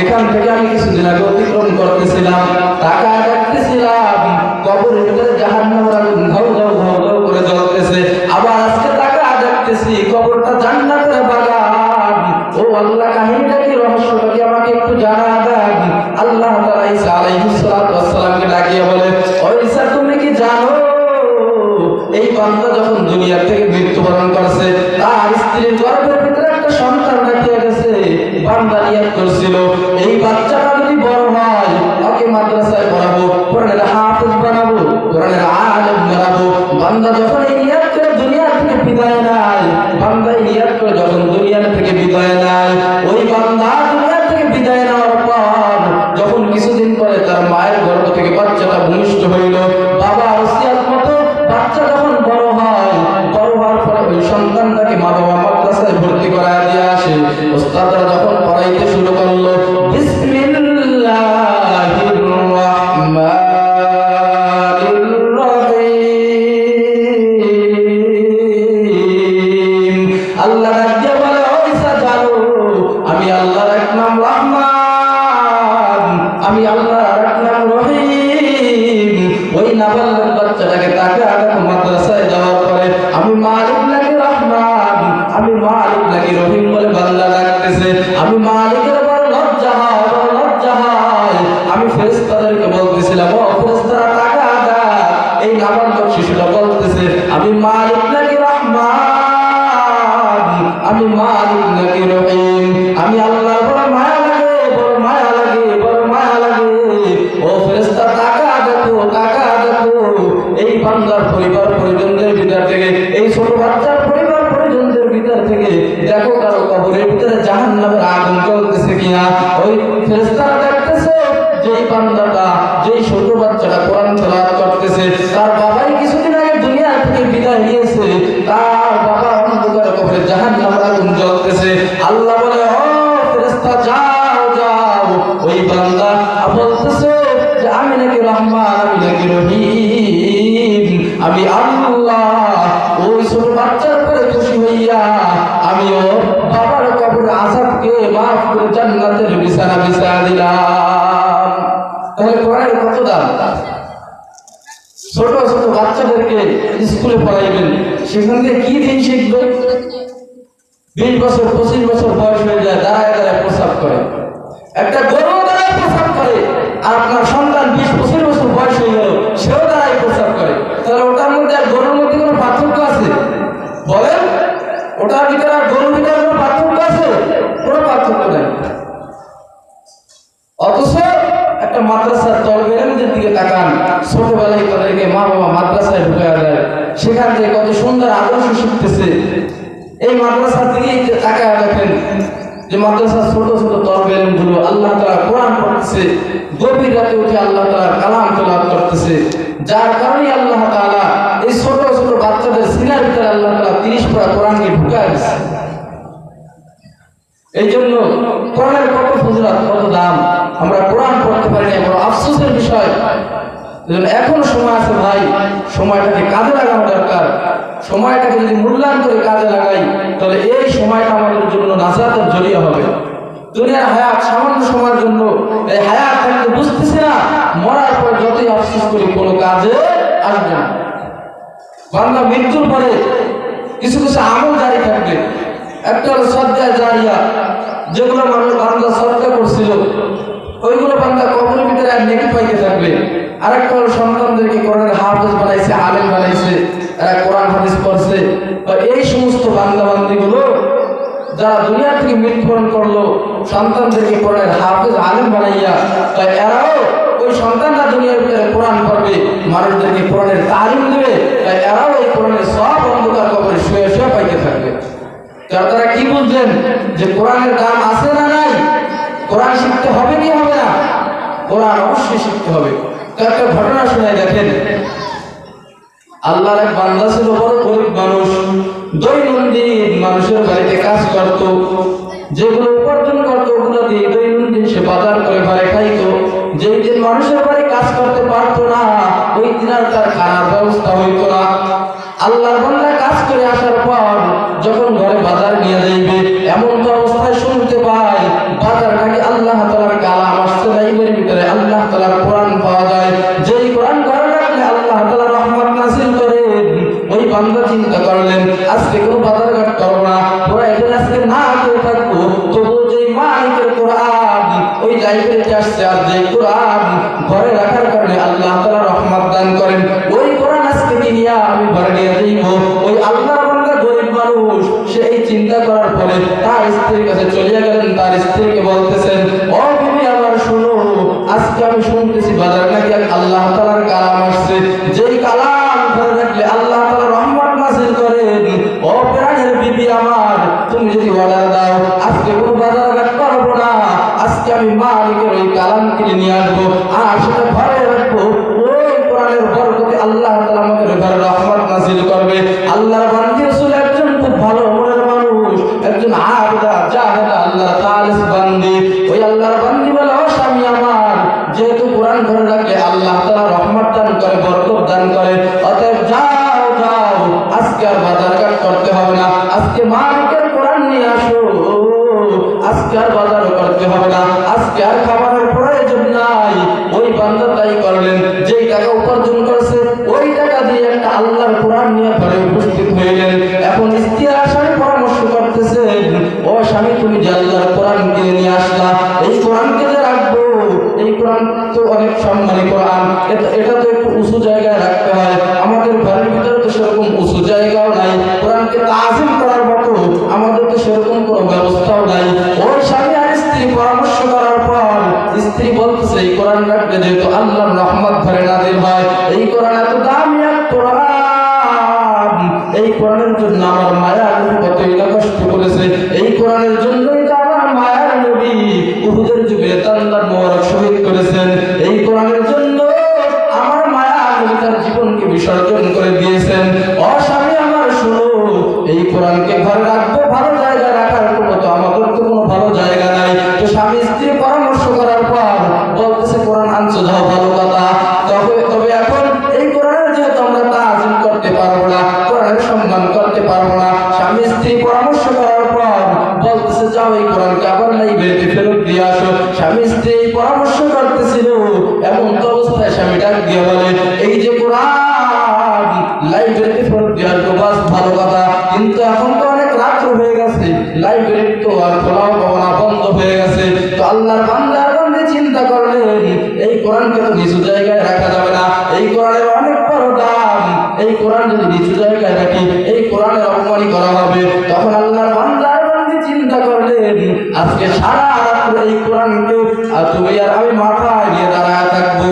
এখান থেকে আমি কিছুদিন আগে অতিক্রম করতেছিলাম, টাকা দেখতেছিলাম কবরের ভিতরে জাহান্নামের আগুন ঘাউ ঘাউ ঘাউ ঘাউ করে জ্বলতেছে, আবার আজকে টাকা দেখতেছি, কবরটা জান্নাতের বাগান। ও আল্লাহ, কাহিনীটা কি, রহস্যটা কি আমাকে একটু জানা দেন? আল্লাহ তাআলা ঈসা আলাইহিস যখন নিয়াত করে করে পর তার মায়ের গর্ভ থেকে বাচ্চাটা ভূমিষ্ঠ হইল, বাবা ওসিয়াত মতো বাচ্চা যখন বড় হয়, বড় হওয়ার পরে ওই সন্তানটাকে মা বাবা মাদ্রাসায় ভর্তি করায় দিয়ে আসে। ওস্তাদরা যখন পড়াইতে শুরু করল ছোট বাচ্চাটা কোরআন তেলাওয়াত করতেছে, তার বাবাই কিছুদিন আগে দুনিয়া থেকে বিদায় নিয়েছে। তার বাবা অন্ধকারে কবরে জাহান্নামের আগুন জ্বলতেছে। আল্লাহ বলে, ও ফেরেশতা, যাও যাও। ওই বান্দা বলতেছে যে, আমি নাকি রহমান, আমি নাকি রহিম। আমি আল্লাহ স্কুলে পড়াইবেন। সেখান থেকে কি দিন শিখবে? বিশ বছর, পঁচিশ বছর বয়স হয়ে যায় দাঁড়ায় দাঁড়ায় প্রসাব করে। একটা গরু দাঁড়ায় প্রসাব করে, আর আপনার সন্তান বিশ, পঁচিশ বছর বয়স হয়ে গেল, সেও দাঁড়ায় প্রসাব করে। তাহলে ওটার মধ্যে আর গরুর মধ্যে কোনো পার্থক্য আছে? বলেন, ওটার ভিতরে আর গরুর ভিতরে কোনো পার্থক্য আছে? কোনো পার্থক্য নেই অথচ একটা মাদ্রাসার তলবেরের দিকে তাকান। ছোটবেলায় তাদেরকে মা বাবা মাদ্রাসায় ঢুকায় দেয়। সেখান থেকে কত সুন্দর আদর্শ শিখতেছে। এই মাদ্রাসার দিকে তাকায় দেখেন যে মাদ্রাসার ছোট ছোট তলবেরেনগুলো আল্লাহ তাআলা কোরআন পড়তেছে। গভীর রাতে উঠে আল্লাহ তাআলা কালাম তেলাওয়াত করতেছে। যার কারণে আল্লাহ তাআলা এই ছোট ছোট বাচ্চাদের সিনার ভিতরে আল্লাহ তাআলা 30 পারা কোরআনকে ঢুকায় দিচ্ছে এই জন্য কোরআনের কত ফজিলত, কত দাম। এখনও সময় আছে ভাই, সময়টাকে কাজে লাগানো দরকার। সময়টাকে যদি মূল্যায়ন করে কাজে লাগাই, তাহলে এই সময়টা আমাদের জন্য নাজাতের জড়িয়ে হবে। দুনিয়ার হায়াত সামান্য সময়ের জন্য, এই হায়াত থাকতে বুঝতেছি না, মরার পর যতই আফসোস করি, কোনো কাজে আসবে না। বাংলা মৃত্যুর পরে কিছু কিছু আমল জারি থাকবে। একটা হলো সজ্জা জারিয়া, যেগুলো মানুষ বাংলা সজ্জা করছিল। ওইগুলো বাংলা কবরের ভিতরে আর নেকি পাইতে থাকবে আরেকটা হলো সন্তানদেরকে কোরআন হাফেজ বানাইছে, আলেম বানাইছে, এরা কোরআন, হাদিস পড়ছে। এই সমস্ত বাংলা বান্দিগুলো যারা দুনিয়া থেকে মৃত্যুবরণ করল, সন্তানদেরকে কোরআনের হাফেজ, আলেম বানাইয়া তাই এরাও ওই সন্তানরা দুনিয়ার ভিতরে কোরআন পড়বে, মানুষদেরকে কোরআনের তালিম দেবে তাই এরাও এই কোরআনের সব অন্ধকার কবরে শুয়ে শুয়ে পাইতে থাকবে। তারা কি বুঝলেন যে কোরআনের দাম আছে না নাই? কোরআন শিখতে হবে কি হবে না? কোরআন অবশ্যই শিখতে হবে। তো একটা ঘটনা শোনায় দেখেন। আল্লাহর এক বান্দা ছিল, বড় গরিব মানুষ। দৈনন্দিন মানুষের বাড়িতে কাজ করত। যেগুলো উপার্জন করতো, ওগুলো দিয়ে দৈনন্দিন সে বাজার করে ঘরে খাইতো। যেই দিন মানুষের বাড়ি কাজ করতে পারতো না, ওই দিন আর তার খানার ব্যবস্থা হইতো না। আল্লাহর বান্দা কাজ করে আসার পর যখন ঘরে আল্লাহ তালার কোরআন পাওয়া যায়। যেই কোরআন ঘরে রাখলে আল্লাহ তালা রহমত নাসিল করেন। ওই বান্ধব চিন্তা করলেন, আজকে কেউ বাজার ঘাট করব না, ওরা এদের আজকে না কেউ থাকব তবু যেই মালিকের কোরআন, ওই লাইব্রেরিতে আসছে, আর যেই কোরআন ঘরে রাখা আর বাজার করতে হবে না। আজকে আর খাবারের প্রয়োজন নাই। ওই বান্দা তাই করলেন, যেই টাকা উপার্জন করছে, ওই টাকা দিয়ে একটা আল্লাহর কোরআন নিয়ে ঘরে উপস্থিত হইলেন। এখন স্ত্রী আসামি পরামর্শ করতেছেন, ও স্বামী, তুমি যে কোরআন কিনে নিয়ে আসলা, এই কোরআনকে যে রাখব? এই কোরআন তো অনেক সম্মানী কোরআন। এটা তো একটু উঁচু জায়গায় রাখতে রহমত ধরে স্বামী স্ত্রী পরামর্শ করার পর বলতেছে যাও এই কোরআনকে আবার লাইব্রেরিতে ফেরত দিয়ে আসো। স্বামী স্ত্রী পরামর্শ করতেছিল এমন তো অবস্থায় স্বামী ডাক দিয়ে বলে এই যে কোরআন লাইব্রেরিতে ফেরত দিয়ে আসব বাস ভালো কথা কিন্তু এখন তো অনেক রাত্র হয়ে গেছে লাইব্রেরি তো আর খোলাও পাবো না বন্ধ হয়ে গেছে। তো আল্লাহর বান্দার বান্দে চিন্তা করলেন এই কোরআনকে তো নিচু জায়গায় রাখা যাবে না এই কোরআনের অনেক বড় দাম এই কোরআন যদি নিচু জায়গায় রাখি এই কোরআনের তখন আল্লাহর বান্দার বান্দে চিন্তা করলেন, আজকে সারা রাত্র এই কোরআনকে, আর তুমি আর আমি মাথায় নিয়ে দাঁড়ায় থাকব।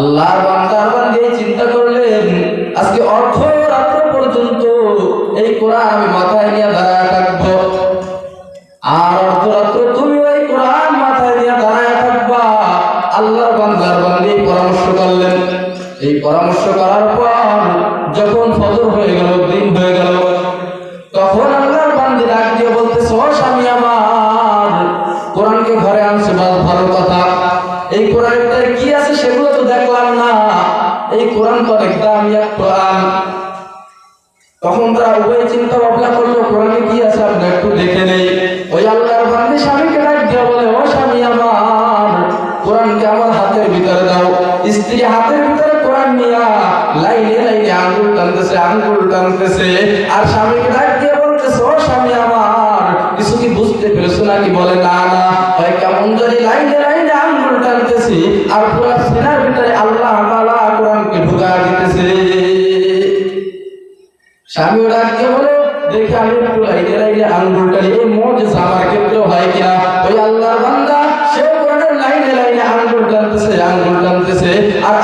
আল্লাহর বান্দার বান্দি চিন্তা করলেন, আজকে অর্ধ রাত্র পর্যন্ত এই কোরআন আমি মাথায় নিয়ে দাঁড়ায় থাকব। আর অর্ধ রাত্র তুমি ওই কোরআন মাথায় নিয়ে দাঁড়ায় থাকবা। আল্লাহর বান্দার বান্দি পরামর্শ করলেন। এই পরামর্শ করার পর যখন ফজর হয়ে গেল, দিন হয়ে গেল তখন আল্লাহর ডাক দিয়ে আমার, কোরআনকে ঘরে আনছে, বাস, ভালো কথা। এই কি আছে সেগুলো তো দেখলাম না। এই কোরআন তো কোরআন। তখন তারা উভয় চিন্তা ভাবনা করল, কোরআনে কি আছে? আমরা একটু দেখে নেই। ওই আল্লাহর স্বামীকে ডাক দিয়ে বলে, ও স্বামী আমার, কোরআনকে আমার হাতের ভিতরে দাও। স্ত্রী হাতের ভিতরে কোরআন নিয়া লাইনে লাইনে আঙ্গুল টানতেছে আঙ্গুল টানতেছে। আর স্বামীকে ডাক দিয়ে বলতেছে ও স্বামী আমার কিছু কি বুঝতে পেরেছ নাকি বলে না না হয় কেমন জানি লাইনে লাইনে আঙ্গুল টানতেছি আর পুরো সিনার ভিতরে আল্লাহ তাআলা কোরআনকে ঢুকা দিতেছে স্বামী ডাকতে বলে, দেখে আমি একটু লাইনে লাইনে আঙ্গুলটা এই মজেস আমার ক্ষেত্রে হয় কিনা, ওই আল্লাহর বান্দা সে কোরআনের লাইনে লাইনে আঙ্গুল টানতেছে আঙ্গুল টানতেছে। আর